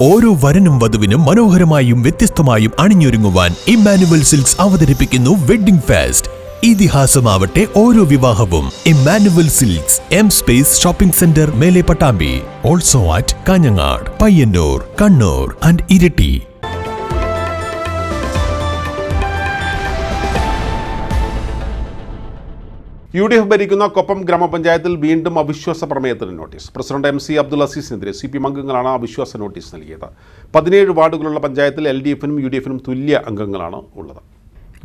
ഓരോ വരനും വധുവിനും മനോഹരമായും വ്യത്യസ്തമായും അണിഞ്ഞൊരുങ്ങുവാൻ ഇമ്മാനുവൽ സിൽക്സ് അവതരിപ്പിക്കുന്നു വെഡ്ഡിംഗ് ഫാസ്റ്റ്. ഇതിഹാസമാവട്ടെ ഓരോ വിവാഹവും. Emmanuel silks M space shopping centre മേലെ Pattambi. Also at Kanhangad Payyanur Kannur and Iritty. U D F ഭരിക്കുന്ന കൊപ്പം ഗ്രാമപഞ്ചായത്തിൽ വീണ്ടും അവിശ്വാസ പ്രമേയത്തിന് notice. President M C Abdul അസീസിനെതിരെ C P M അംഗങ്ങളാണ് അവിശ്വാസ നോട്ടീസ് നൽകിയത്. പതിനേഴ് വാർഡുകളുള്ള പഞ്ചായത്തിൽ എൽ ഡി എഫിനും യു ഡി എഫിനും തുല്യ അംഗങ്ങളാണ് ഉള്ളത്.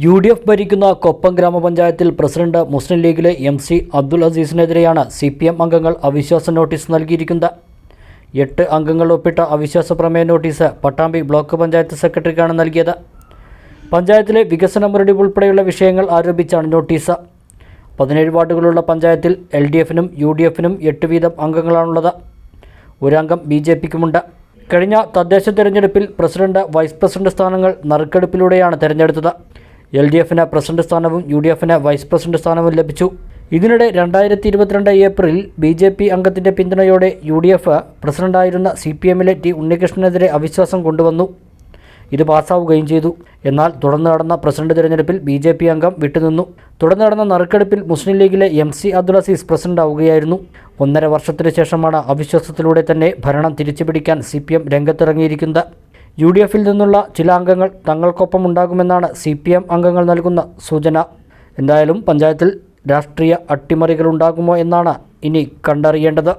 യു ഡി എഫ് ഭരിക്കുന്ന കൊപ്പം ഗ്രാമപഞ്ചായത്തിൽ പ്രസിഡന്റ് മുസ്ലിം ലീഗിലെ എം സി അബ്ദുൽ അസീസിനെതിരെയാണ് സി പി എം അംഗങ്ങൾ അവിശ്വാസ നോട്ടീസ് നൽകിയിരിക്കുന്നത്. എട്ട് അംഗങ്ങൾ ഒപ്പിട്ട അവിശ്വാസ പ്രമേയ നോട്ടീസ് പട്ടാമ്പി ബ്ലോക്ക് പഞ്ചായത്ത് സെക്രട്ടറിക്കാണ് നൽകിയത്. പഞ്ചായത്തിലെ വികസന മുരടി ഉൾപ്പെടെയുള്ള വിഷയങ്ങൾ ആരോപിച്ചാണ് നോട്ടീസ്. പതിനേഴ് വാർഡുകളുള്ള പഞ്ചായത്തിൽ എൽ ഡി എഫിനും യു ഡി എഫിനും എട്ട് വീതം അംഗങ്ങളാണുള്ളത്. ഒരംഗം ബി ജെ പിക്കുമുണ്ട്. കഴിഞ്ഞ തദ്ദേശ തെരഞ്ഞെടുപ്പിൽ പ്രസിഡന്റ് വൈസ് പ്രസിഡന്റ് സ്ഥാനങ്ങൾ നറുക്കെടുപ്പിലൂടെയാണ് തെരഞ്ഞെടുത്തത്. എൽ ഡി എഫിന് പ്രസിഡന്റ് സ്ഥാനവും യു ഡി എഫിന് വൈസ് പ്രസിഡന്റ് സ്ഥാനവും ലഭിച്ചു. ഇതിനിടെ രണ്ടായിരത്തി ഇരുപത്തിരണ്ട് ഏപ്രിലിൽ ബി ജെ പി അംഗത്തിന്റെ പിന്തുണയോടെ യു ഡി എഫ് പ്രസിഡന്റായിരുന്ന സി പി എമ്മിലെ ടി ഉണ്ണികൃഷ്ണനെതിരെ അവിശ്വാസം കൊണ്ടുവന്നു. ഇത് പാസ്സാവുകയും ചെയ്തു. എന്നാൽ തുടർന്ന് നടന്ന പ്രസിഡന്റ് തിരഞ്ഞെടുപ്പിൽ ബി ജെ പി അംഗം വിട്ടുനിന്നു. തുടർന്ന് നടന്ന നറുക്കെടുപ്പിൽ മുസ്ലിം ലീഗിലെ M C Abdul Aziz president ആവുകയായിരുന്നു ഒന്നര വർഷത്തിന് ശേഷമാണ് അവിശ്വാസത്തിലൂടെ തന്നെ ഭരണം തിരിച്ചുപിടിക്കാൻ സി പി എം രംഗത്തിറങ്ങിയിരിക്കുന്നത്. യു ഡി എഫിൽ നിന്നുള്ള ചില അംഗങ്ങൾ തങ്ങൾക്കൊപ്പം ഉണ്ടാകുമെന്നാണ് സി പി എം അംഗങ്ങൾ നൽകുന്ന സൂചന. എന്തായാലും പഞ്ചായത്തിൽ രാഷ്ട്രീയ അട്ടിമറികൾ ഉണ്ടാകുമോ എന്നാണ് ഇനി കണ്ടറിയേണ്ടത്.